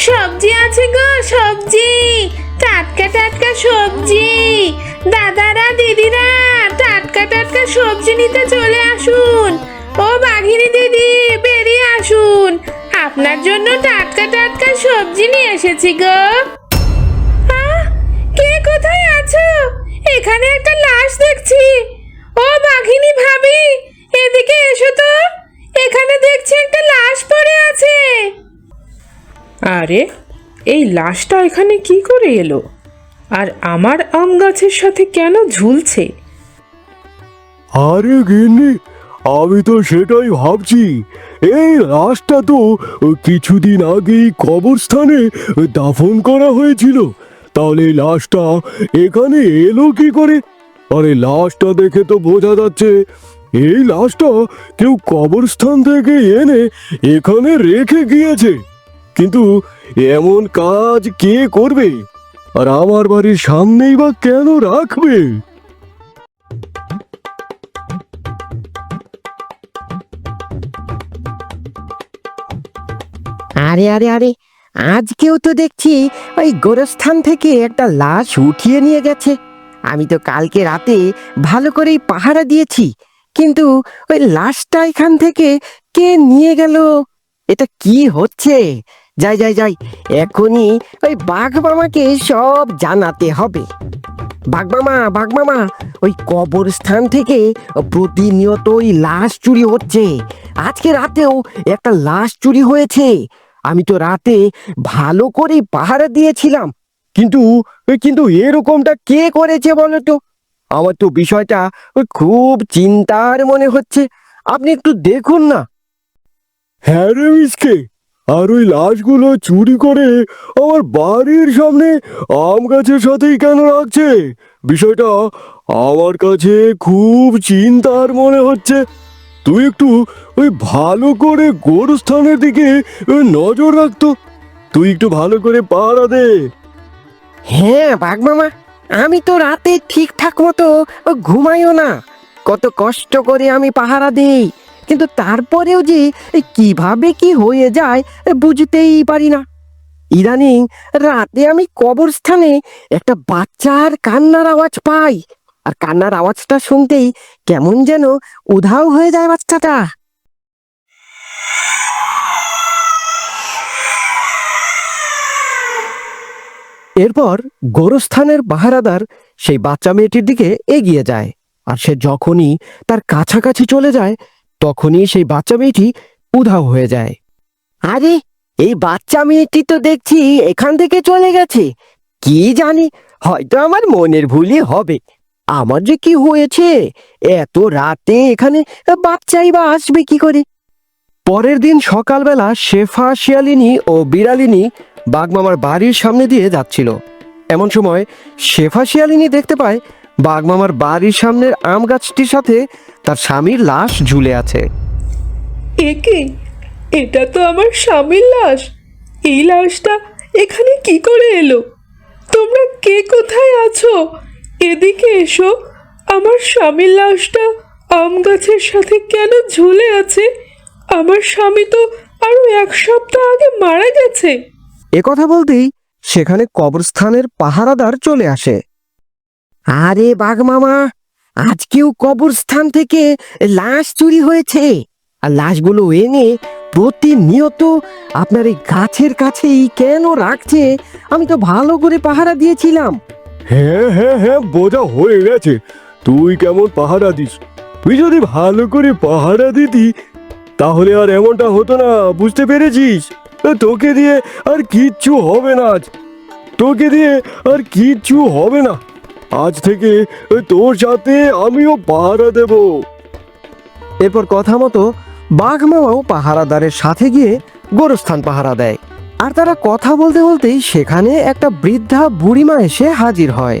সবজি আছে গো, সবজি। টাটকা টাটকা সবজি। দাদারা, দিদিরা, টাটকা টাটকা সবজি নিতে চলে আসুন। ও বাঘিনী দিদি, বেরিয়ে আসুন। আপনার জন্য টাটকা টাটকা সবজি নিয়ে এসেছি গো। লাশটা এখানে কি করে এলো? আর আমার আম গাছের সাথে কেন ঝুলছে? আরে গিন্নি, আমি তো সেটাই ভাবছি। এই লাশটা তো কিছুদিন আগেই কবরস্থানে দাফন করা হয়েছিল। তাহলে লাশটা এখানে এলো কি করে? আরে লাশটা দেখে তো বোঝা যাচ্ছে, এই লাশটা কেউ কবরস্থান থেকে এনে এখানে রেখে গিয়েছে। কিন্তু এমন কাজ কে করবে? আর আমার বাড়ির সামনেই বা কেন রাখবে? আরে আরে আরে, আজকেও তো দেখছি ওই গোরস্থান থেকে একটা লাশ উঠিয়ে নিয়ে গেছে। আমি তো কালকে রাতে ভালো করেই পাহারা দিয়েছি, কিন্তু ওই লাশটা এখান থেকে কে নিয়ে গেল? এটা কি হচ্ছে? যাই যাই যাই, এখনই ওই বাঘ মামাকে সব জানাতে হবে। বাঘ মামা বাঘ মামা ওই কবরস্থান থেকে প্রতিনিয়ত ওই লাশ চুরি হচ্ছে। আজকে রাতেও একটা লাশ চুরি হয়েছে। আমি তো রাতে ভালো করে পাহারা দিয়েছিলাম। কিন্তু কিন্তু এরকমটা কে করেছে বলো তো? আমার তো বিষয়টা খুব চিন্তার মনে হচ্ছে। আপনি একটু দেখুন না। হ্যাঁ রে মিসকে। আর ওই লাশগুলো চুরি করে আমার বাড়ির সামনে আম গাছের সাথেই কেন রাখছে? বিষয়টা আমার কাছে খুব চিন্তার মনে হচ্ছে। তুই একটু ওই ভালো করে গোরস্থানের দিকে নজর রাখতো তুই একটু ভালো করে পাহারা দে। হ্যাঁ বাঘ মামা, আমি তো রাতে ঠিকঠাক মতো ঘুমাইও না। কত কষ্ট করে আমি পাহারা দিই। কিন্তু তারপরেও যে কীভাবে কি হয়ে যায় বুঝতেই পারি না। ইদানিং রাতে আমি কবরস্থানে একটা বাচ্চার কান্নার আওয়াজ পাই। আর কান্নার আওয়াজটা শুনতেই কেমন যেন উধাও হয়ে যায় বাচ্চাটা। এরপর গোরস্থানের পাহারাদার সেই বাচ্চা মেয়েটির দিকে এগিয়ে যায়। আর সে যখনই তার কাছাকাছি চলে যায় তখনই সেই বাচ্চা মেয়েটি উধাও হয়ে যায়। আরে, এই বাচ্চা মেয়েটি তো দেখছি এখান থেকে চলে গেছে। কি জানি, হয়তো আমার মনের ভুলই হবে। আমার যে কি হয়েছে? এত রাতে এখানে বাচ্চাই বা আসবে কি করে? পরের দিন সকালবেলা শেফা, শিয়ালিনী ও বিড়ালিনী বাঘমামার বাড়ির সামনে দিয়ে যাচ্ছিল। এমন সময় শেফা, শিয়ালিনী দেখতে পায় বাঘমামার বাড়ির সামনের আম গাছটির সাথে তার স্বামীর লাশ ঝুলে আছে। একে? এটা তো আমার স্বামীর লাশ। এই লাশটা এখানে কি করে এলো? তোমরা কে কোথায় আছো? এদিকে এসো। আমার স্বামীর লাশটা আম গাছের সাথে কেন ঝুলে আছে? আমার স্বামী তো আরও এক সপ্তাহ আগে মারা গেছে। এ কথা বলতেই সেখানে কবরস্থানের পাহারাদার চলে আসে। আরে বাঘ মামা আজকেও কবরস্থান থেকে লাশ চুরি হয়েছে। আর লাশগুলো এনে প্রতিনিয়ত আপনার এই গাছের কাছেই কেন রাখছে? আমি তো ভালো করে পাহারা দিয়েছিলাম। হ্যাঁ হ্যাঁ হ্যাঁ বোঝা হয়ে গেছে। তুই কেমন পাহারা দিস? তুই যদি ভালো করে পাহারা দিতি, তাহলে আর এমনটা হতো না, বুঝতে পেরেছিস? তোকে দিয়ে আর কিচ্ছু হবে না আজ। তোকে দিয়ে আর কিচ্ছু হবে না। আজ থেকে তোর সাথে আমিও পাহারা দেব। এরপর কথা মতো বাঘ মামাও পাহারাদারের সাথে গিয়ে গোরস্থান পাহারা দেয়। আর তারা কথা বলতে বলতেই সেখানে একটা বৃদ্ধা বুড়িমা এসে হাজির হয়।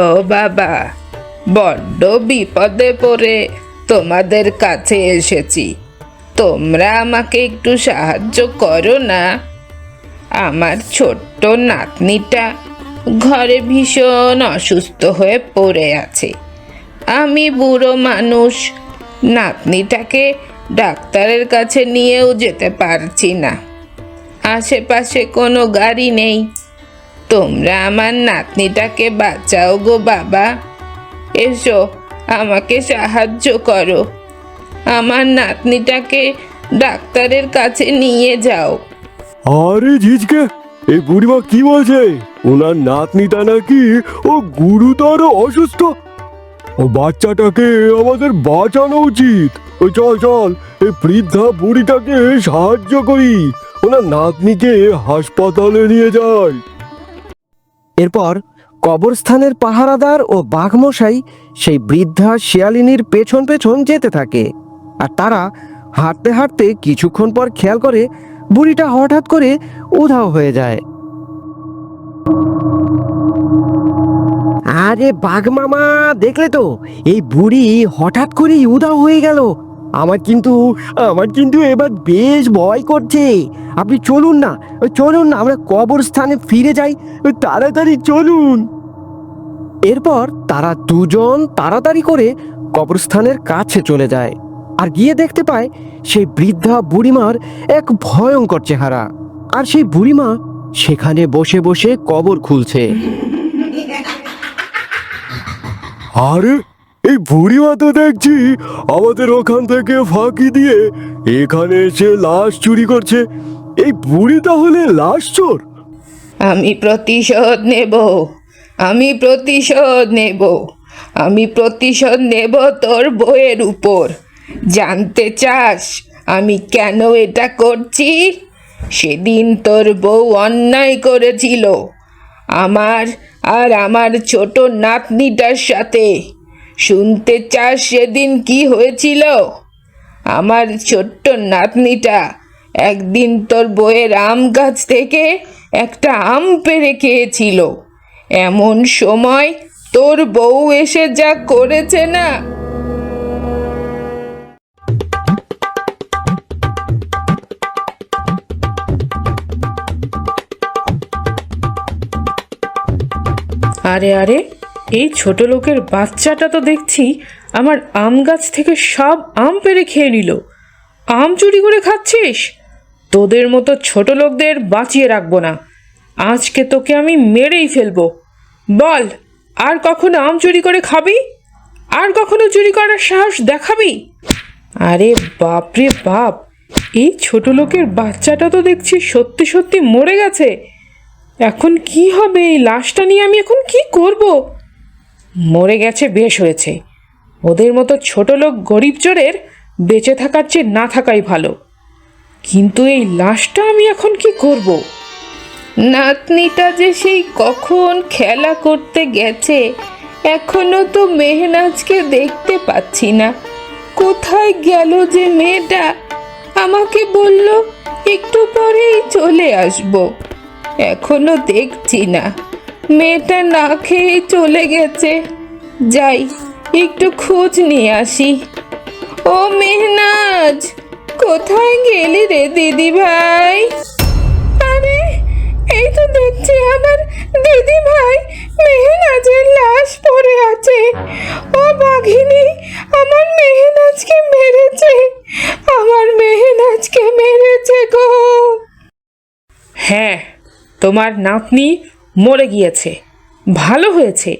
ও বাবা বড্ড বিপদে পড়ে। তোমাদের কাছে এসেছি। তোমরা আমাকে একটু সাহায্য করো না। আমার ছোট্ট নাতনিটা ঘরে ভীষণ অসুস্থ হয়ে পড়ে আছে। আমি বুড়ো মানুষ। নাতনিটাকে ডাক্তারের কাছে নিয়েও যেতে পারছি না। আশেপাশে কোনো গাড়ি নেই। তোমরা আমার নাতনিটাকে বাঁচাও গো বাবা। এসো, আমাকে সাহায্য করো। আমার নাতনিটাকে ডাক্তারের কাছে নিয়ে যাও। আরে ঝিঝকে এই বুড়িমা কি বলছে? ওনার নাতনিটা নাকি ও গুরুতর অসুস্থ। ও বাচ্চাটাকে আমাদের বাঁচানো উচিত। ও চল চল, এই বৃদ্ধা বুড়িটাকে সাহায্য করি। ওনার নাতনিকে হাসপাতালে নিয়ে যাই। এরপর কবরস্থানের পাহারাদার ও বাঘমশাই সেই বৃদ্ধা শিয়ালিনীর পেছন পেছন যেতে থাকে। আর তারা হাঁটতে হাঁটতে কিছুক্ষণ পর খেয়াল করে বুড়িটা হঠাৎ করে উধাও হয়ে যায়। আরে বাঘ মামা, দেখলে তো? এই বুড়ি হঠাৎ করেই উধাও হয়ে গেল। আমার কিন্তু আমার কিন্তু এবার বেশ ভয় করছে। আপনি চলুন না চলুন না, আমরা কবরস্থানে ফিরে যাই। তাড়াতাড়ি চলুন। এরপর তারা দুজন তাড়াতাড়ি করে কবরস্থানের কাছে চলে যায়। আর গিয়ে দেখতে পায় সেই বৃদ্ধা বুড়িমার এক ভয়ঙ্কর চেহারা। আর সেই বুড়িমা সেখানে বসে বসে কবর খুলছে। আরে এই বুড়িমা তো দেখছি আমাদের ওখান থেকে ফাঁকি দিয়ে এখানে এসে লাশ চুরি করছে। এই বুড়ি তাহলে লাশ চোর? আমি প্রতিশোধ নেব আমি প্রতিশোধ নেব আমি প্রতিশোধ নেব তোর বইয়ের উপর। জানতে চাস আমি কেন এটা করছি? সেদিন তোর বউ অন্যায় করেছিল। আমার আর আমার ছোট নাতনিটার সাথে। শুনতে চাস সেদিন কি হয়েছিল? আমার ছোট্ট নাতনিটা একদিন তোর বইয়ের আম গাছ থেকে একটা আম পেরে খেয়েছিল। এমন সময় তোর বউ এসে যা করেছে না আরে আরে, এই ছোট লোকের বাচ্চাটা তো দেখছি আমার আম গাছ থেকে সব আম পেরে খেয়ে নিল। আম চুরি করে খাচ্ছিস? তোদের মতো ছোট লোকদের বাঁচিয়ে রাখব না। আজকে তোকে আমি মেরেই ফেলব। বল, আর কখনো আম চুরি করে খাবি? আর কখনো চুরি করার সাহস দেখাবি? আরে বাপরে বাপ, এই ছোট লোকের বাচ্চাটা তো দেখছি সত্যি সত্যি মরে গেছে। এখন কি হবে? এই লাশটা নিয়ে আমি এখন কি করব? মরে গেছে, বেশ হয়েছে। ওদের মতো ছোট লোক গরিব চোরের বেঁচে থাকার চেয়ে না থাকাই ভালো। কিন্তু এই লাশটা আমি এখন কি করব? নাতনিটা যে সেই কখন খেলা করতে গেছে, এখনও তো মেহনাজকে দেখতে পাচ্ছি না। কোথায় গেল যে মেয়েটা? আমাকে বলল, একটু পরেই চলে আসব। এখনও দেখছি না। মেয়েটা না খেয়ে চলে গেছে। যাই, একটু খোঁজ নিয়ে আসি। ও মেহনাজ, কোথায় গেলি রে দিদি ভাই আরে, এই তো দেখছি আমার দিদি ভাই মেহনাজের লাশ পড়ে আছে। ও বাঘিনী, আমার মেহনাজকে মেরেছে। আমার মেহনাজকে মেরেছে গো। হ্যাঁ তোমার নাতনি মরে গিয়েছে। ভালো হয়েছে।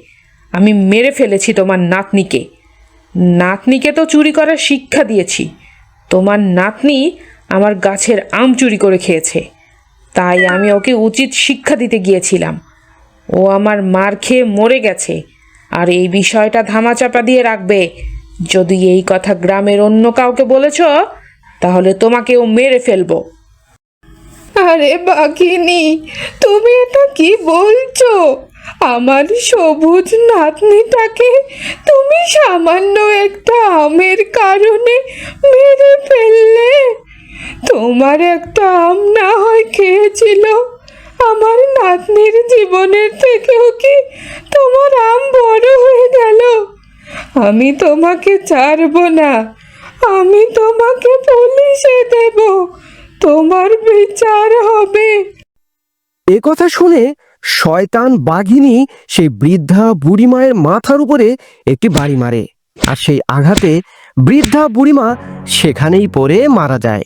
আমি মেরে ফেলেছি তোমার নাতনিকে। নাতনিকে তো চুরি করার শিক্ষা দিয়েছি। তোমার নাতনি আমার গাছের আম চুরি করে খেয়েছে। তাই আমি ওকে উচিত শিক্ষা দিতে গিয়েছিলাম। ও আমার মার খেয়ে মরে গেছে। আর এই বিষয়টা ধামাচাপা দিয়ে রাখবে। যদি এই কথা গ্রামের অন্য কাউকে বলেছ, তাহলে তোমাকেও মেরে ফেলব। আরে বাঘিনী, তুমি এটা কি বলছো? আমার সবুজ নাতনিটাকে তুমি সামান্য একটা আমের কারণে মেরে ফেললে। তোমার একটা আম না হয় খেয়েছিল। আমার নাতনির জীবনের থেকেও কি তোমার আম বড় হয়ে গেল? আমি তোমাকে ছাড়বো না। আমি তোমাকে পুলিশে দেব। তোমার বিচার হবে। এ কথা শুনে শয়তান বাঘিনী সেই বৃদ্ধা বুড়িমায়ের মাথার উপরে একটি বাড়ি মারে আর সেই আঘাতে বৃদ্ধা বুড়িমা সেখানেই পড়ে মারা যায়।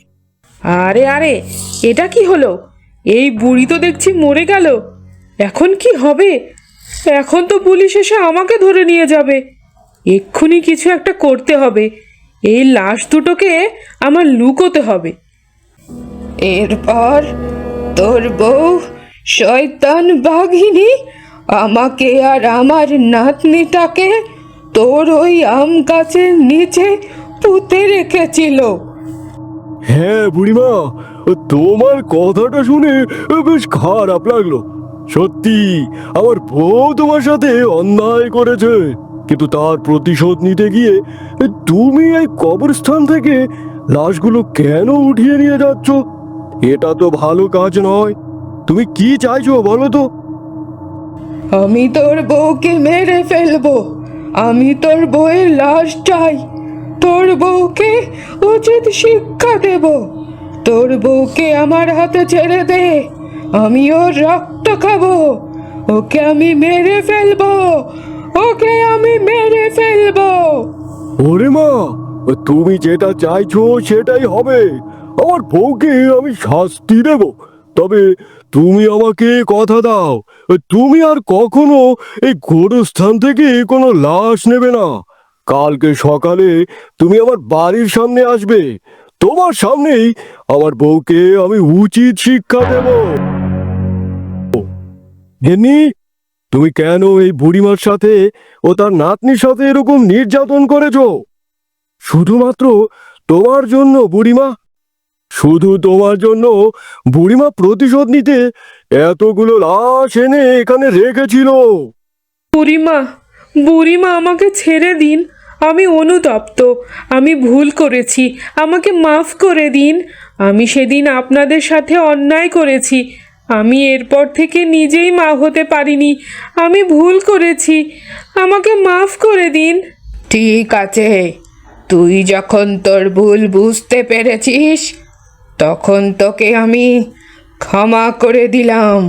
আরে আরে এটা কি হলো? এই বুড়ি তো দেখছি মরে গেল। এখন কি হবে? এখন তো পুলিশ এসে আমাকে ধরে নিয়ে যাবে। এক্ষুনি কিছু একটা করতে হবে। এই লাশ দুটোকে আমার লুকোতে হবে। এরপর তোর বউ শয়তান বাঘিনী আমাকে আর আমার নাতনিটাকে তোর ওই আম গাছের নিচে পুঁতে রেখেছিল। হ্যাঁ বুড়িমা, তোমার কথাটা শুনে বেশ খারাপ লাগল। সত্যি, আমার বউ তোমার সাথে অন্যায় করেছে। কিন্তু তার প্রতিশোধ নিতে গিয়ে তুমি এই কবরস্থান থেকে লাশগুলো কেন উঠিয়ে নিয়ে যাচ্ছ? এটা তো ভালো কাজ নয়। তুমি কি চাইছো বলো তো? আমি তোর বউকে মেরে ফেলব। আমি তোর বউয়ের লাশ চাই। তোর বউকে উচিত শিক্ষা দেব। তোর বউকে আমার হাতে ছেড়ে দে। আমি ওর রক্ত খাব। ওকে আমি মেরে ফেলব। ওকে আমি মেরে ফেলব। ওরে মা তুমি যেটা চাইছো সেটাই হবে। আমার বউকে আমি শাস্তি দেব। তবে তুমি আমাকে কথা দাও, তুমি আর কখনো এই গোরস্থান থেকে কোনো লাশ নেবে না। কালকে সকালে তুমি আমার বাড়ির সামনে আসবে। তোমার সামনেই আমার বউকে আমি উচিত শিক্ষা দেব। গেনি তুমি কেন এই বুড়িমার সাথে ও তার নাতনির সাথে এরকম নির্যাতন করেছ? শুধুমাত্র তোমার জন্য বুড়িমা। শুধু তোমার জন্য বুড়িমা প্রতিশোধ নিতে এতগুলো লাশ এনে এখানে রেখেছিল। বুড়িমা বুড়িমা আমাকে ছেড়ে দিন। আমি অনুতপ্ত। আমি ভুল করেছি। আমাকে মাফ করে দিন। আমি সেদিন আপনাদের সাথে অন্যায় করেছি। আমি এরপর থেকে নিজেই মা হতে পারিনি। আমি ভুল করেছি। আমাকে মাফ করে দিন। ঠিক আছে। তুই যখন তোর ভুল বুঝতে পেরেছিস তখন তোকে আমি ক্ষমা করে দিলাম।